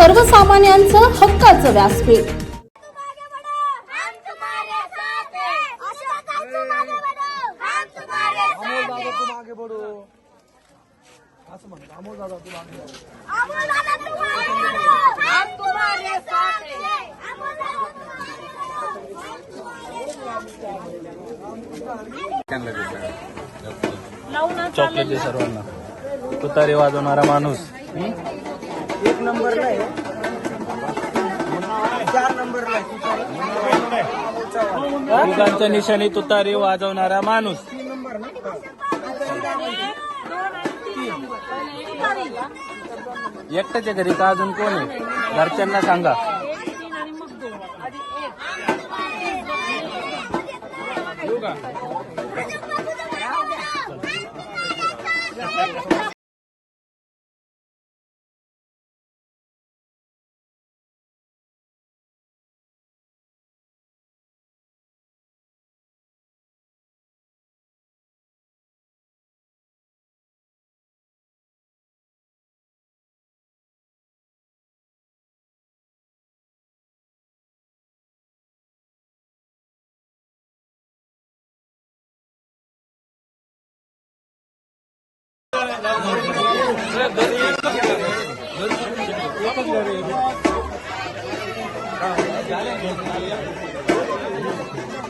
सर्वसामान्यांचं हक्काचं व्यासपीठ. चॉकलेट दे सर्वांना. तुतारी वाजवणारा माणूस. एक नंबरला आहे. चार नंबरला आहे. युगांच्या निशाणी तुतारी वाजवणारा माणूस. तीन नंबर ना? एकट्याच्या घरी का अजून कोण आहे? घरच्यांना सांगा.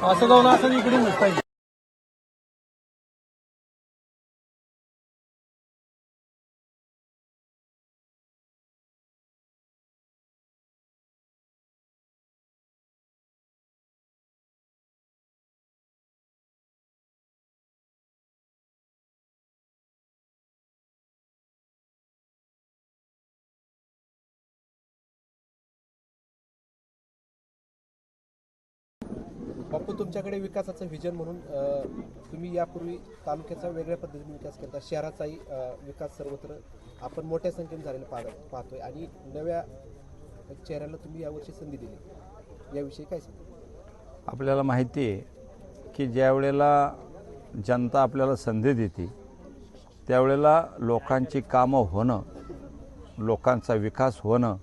असं जाऊन असं इकडून पाहिजे. बापू तुमच्याकडे विकासाचं व्हिजन म्हणून तुम्ही यापूर्वी तालुक्याचा वेगळ्या पद्धतीने विकास करता शहराचाही विकास सर्वत्र आपण मोठ्या संख्येने झालेला पाहत पाहतोय. आणि नव्या चेहऱ्याला तुम्ही यावर्षी संधी दिली. याविषयी काय सांगा आपल्याला माहिती आहे की ज्या वेळेला जनता आपल्याला संधी देते त्यावेळेला लोकांची कामं होणं लोकांचा विकास होणं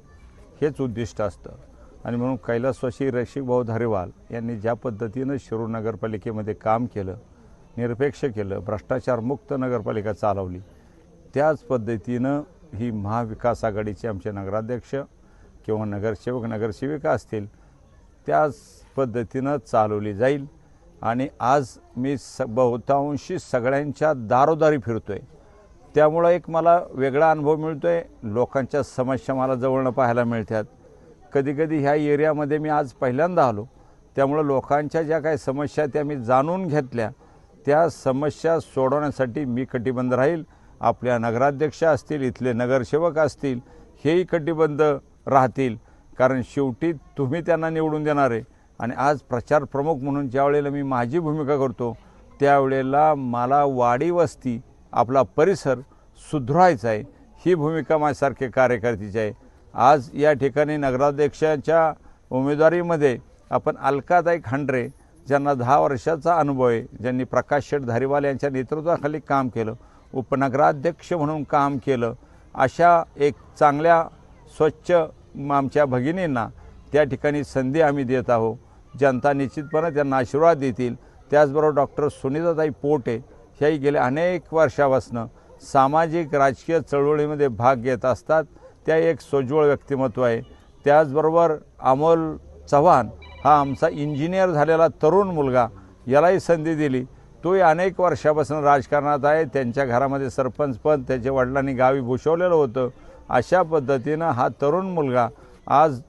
हेच उद्दिष्ट असतं. आणि म्हणून कैलासवासी रसिकभाऊ धारेवाल यांनी ज्या पद्धतीनं शिरूर नगरपालिकेमध्ये काम केलं निरपेक्ष केलं भ्रष्टाचारमुक्त नगरपालिका चालवली त्याच पद्धतीनं ही महाविकास आघाडीचे आमचे नगराध्यक्ष किंवा नगरसेवक नगरसेविका असतील त्याच पद्धतीनं चालवली जाईल. आणि आज मी स बहुतांशी सगळ्यांच्या दारोदारी फिरतो आहे त्यामुळं एक मला वेगळा अनुभव मिळतो आहे लोकांच्या समस्या मला जवळनं पाहायला मिळतात. कधीकधी ह्या एरियामध्ये मी आज पहिल्यांदा आलो. त्यामुळं लोकांच्या ज्या काही समस्या त्या मी जाणून घेतल्या. त्या समस्या सोडवण्यासाठी मी कटिबंध राहील. आपल्या नगराध्यक्ष असतील इथले नगरसेवक असतील हेही कटिबंध राहतील. कारण शेवटी तुम्ही त्यांना निवडून देणार आहे. आणि आज प्रचार प्रमुख म्हणून ज्या वेळेला मी माझी भूमिका करतो त्यावेळेला मला वाडी वस्ती आपला परिसर सुधारायचा आहे. ही भूमिका माझ्यासारखे कार्यकर्तीची आहे. आज या ठिकाणी नगराध्यक्षाच्या उमेदवारीमध्ये आपण अलकाताई खांडरे ज्यांना दहा वर्षाचा अनुभव आहे ज्यांनी प्रकाश शेठ धारीवाल यांच्या नेतृत्वाखाली काम केलं उपनगराध्यक्ष म्हणून काम केलं अशा एक चांगल्या स्वच्छ म- आमच्या भगिनींना त्या ठिकाणी संधी आम्ही देत आहोत. जनता निश्चितपणे त्यांना आशीर्वाद देतील. त्याचबरोबर डॉक्टर सुनीताताई पोटे ह्याही गेल्या अनेक वर्षापासनं सामाजिक राजकीय चळवळीमध्ये भाग घेत असतात. त्या एक सोज्वळ व्यक्तिमत्व आहे. त्याचबरोबर अमोल चव्हाण हा आमचा इंजिनियर झालेला तरुण मुलगा यालाही संधी दिली. तोही अनेक वर्षापासून राजकारणात आहे. त्यांच्या घरामध्ये सरपंच पण त्याच्या वडिलांनी गावी भूषवलेलं होतं. अशा पद्धतीनं हा तरुण मुलगा आज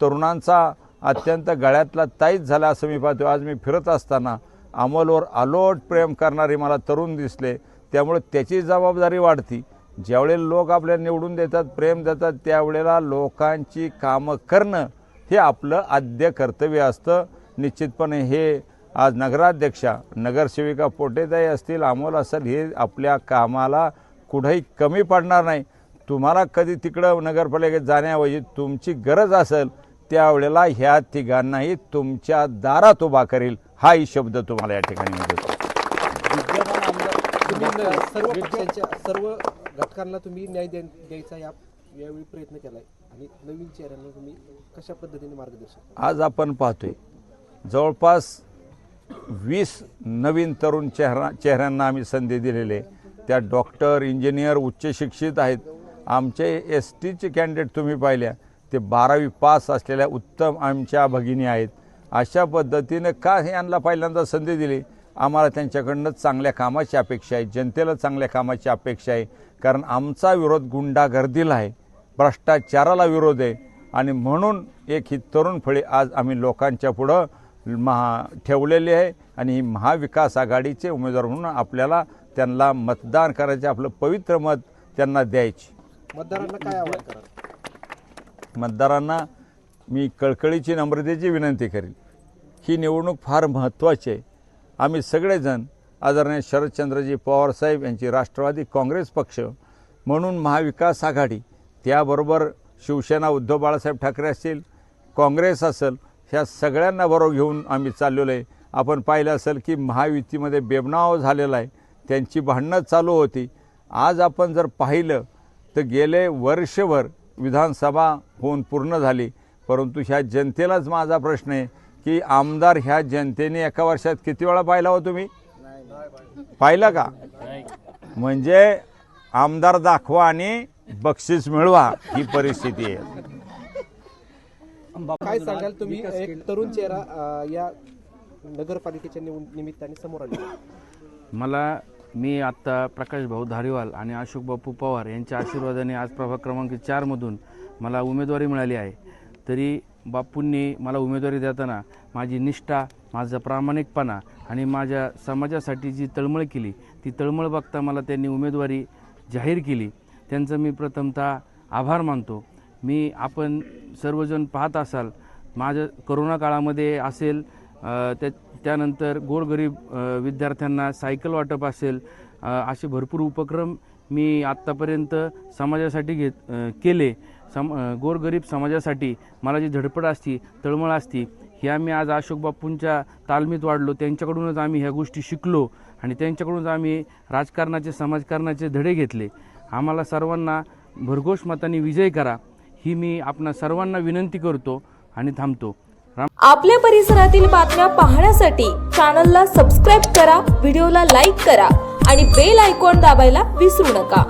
तरुणांचा अत्यंत गळ्यातला ताईत झाला असं मी पाहतो. आज मी फिरत असताना अमोलवर अलोट प्रेम करणारे मला तरुण दिसले. त्यामुळे त्याची जबाबदारी वाढती. ज्यावेळेला लोक आपल्याला निवडून देतात प्रेम देतात त्यावेळेला लोकांची कामं करणं हे आपलं आद्य कर्तव्य असतं. निश्चितपणे हे आज नगराध्यक्षा नगरसेविका पोटेताई असतील अमोल असेल हे आपल्या कामाला कुठंही कमी पडणार नाही. तुम्हाला कधी तिकडं नगरपालिकेत जाण्याऐवजी तुमची गरज असेल त्यावेळेला ह्या तिघांनाही तुमच्या दारात उभा करील हाही शब्द तुम्हाला या ठिकाणी देतो सर्व पक्षांच्या सर्व घटकांना तुम्ही न्याय द्यायचा या यावेळी प्रयत्न केलाय. आणि नवीन चेहऱ्यांना तुम्ही कशा पद्धतीने मार्गदर्शन आज आपण पाहतोय जवळपास वीस नवीन तरुण चेहरा चेहऱ्यांना आम्ही संधी दिलेले त्या डॉक्टर इंजिनियर उच्च शिक्षित आहेत. आमचे एस टीचे कॅन्डिडेट तुम्ही पाहिल्या ते बारावी पास असलेल्या उत्तम आमच्या भगिनी आहेत. अशा पद्धतीनं का हे यांना पहिल्यांदा संधी दिली? आम्हाला त्यांच्याकडनं चांगल्या कामाची अपेक्षा आहे. जनतेला चांगल्या कामाची अपेक्षा आहे. कारण आमचा विरोध गुंडागर्दीला आहे भ्रष्टाचाराला विरोध आहे आणि म्हणून एक ही तरुण फळे आज आम्ही लोकांच्या पुढं महा ठेवलेली आहे आणि ही महाविकास आघाडीचे उमेदवार म्हणून आपल्याला त्यांना मतदान करायचे आपलं पवित्र मत त्यांना द्यायचे. मतदारांना काय आवाहन करा मतदारांना मी कळकळीची नम्रतेची विनंती करेल ही निवडणूक फार महत्त्वाची आहे. आम्ही सगळेजण आदरणीय शरदचंद्रजी पवारसाहेब यांची राष्ट्रवादी काँग्रेस पक्ष म्हणून महाविकास आघाडी त्याबरोबर शिवसेना उद्धव बाळासाहेब ठाकरे असतील काँग्रेस असेल ह्या सगळ्यांना बरोबर घेऊन आम्ही चाललेलो आहे. आपण पाहिलं असेल की महायुतीमध्ये बेबनाव झालेला आहे. त्यांची भांडणं चालू होती. आज आपण जर पाहिलं तर गेले वर्षभर विधानसभा होऊन पूर्ण झाली. परंतु ह्या जनतेलाच माझा प्रश्न आहे की आमदार ह्या जनतेने एका वर्षात किती वेळा पाहिला हो तुम्ही? पाहिलं का? म्हणजे आमदार दाखवा आणि बक्षीस मिळवा ही परिस्थिती आहे. काय सांगाल तुम्ही? एक तरुण चेहरा या नगरपालिकेच्या निमित्ताने समोर आले. मला मी आत्ता प्रकाश भाऊ धारीवाल आणि अशोक बापू पवार यांच्या आशीर्वादाने आज प्रभाग क्रमांक चारमधून मला उमेदवारी मिळाली आहे. तरी बापूंनी मला उमेदवारी देताना माझी निष्ठा माझा प्रामाणिकपणा आणि माझ्या समाजासाठी जी तळमळ केली ती तळमळ बघता मला त्यांनी उमेदवारी जाहीर केली. त्यांचं मी प्रथमतः आभार मानतो. मी आपण सर्वजण पाहत असाल माझ्या करोना काळामध्ये असेल त्या त्यानंतर गोरगरीब विद्यार्थ्यांना सायकल वाटप असेल असे भरपूर उपक्रम मी आत्तापर्यंत समाजासाठी घेत केले. सम गोरगरीब समाजासाठी मला जी धडपड असती तळमळ असती हे आम्ही आज अशोक बापूंच्या तालमीत वाढलो. त्यांच्याकडूनच आम्ही ह्या गोष्टी शिकलो आणि त्यांच्याकडूनच आम्ही राजकारणाचे समाजकारणाचे धडे घेतले. आम्हाला सर्वांना भरघोष मताने विजय करा ही मी आपणा सर्वांना विनंती करतो आणि थांबतो. आपल्या परिसरातील बातम्या पाहण्यासाठी चॅनलला सबस्क्राईब करा व्हिडिओला लाईक करा आणि बेल आयकॉन दाबायला विसरू नका.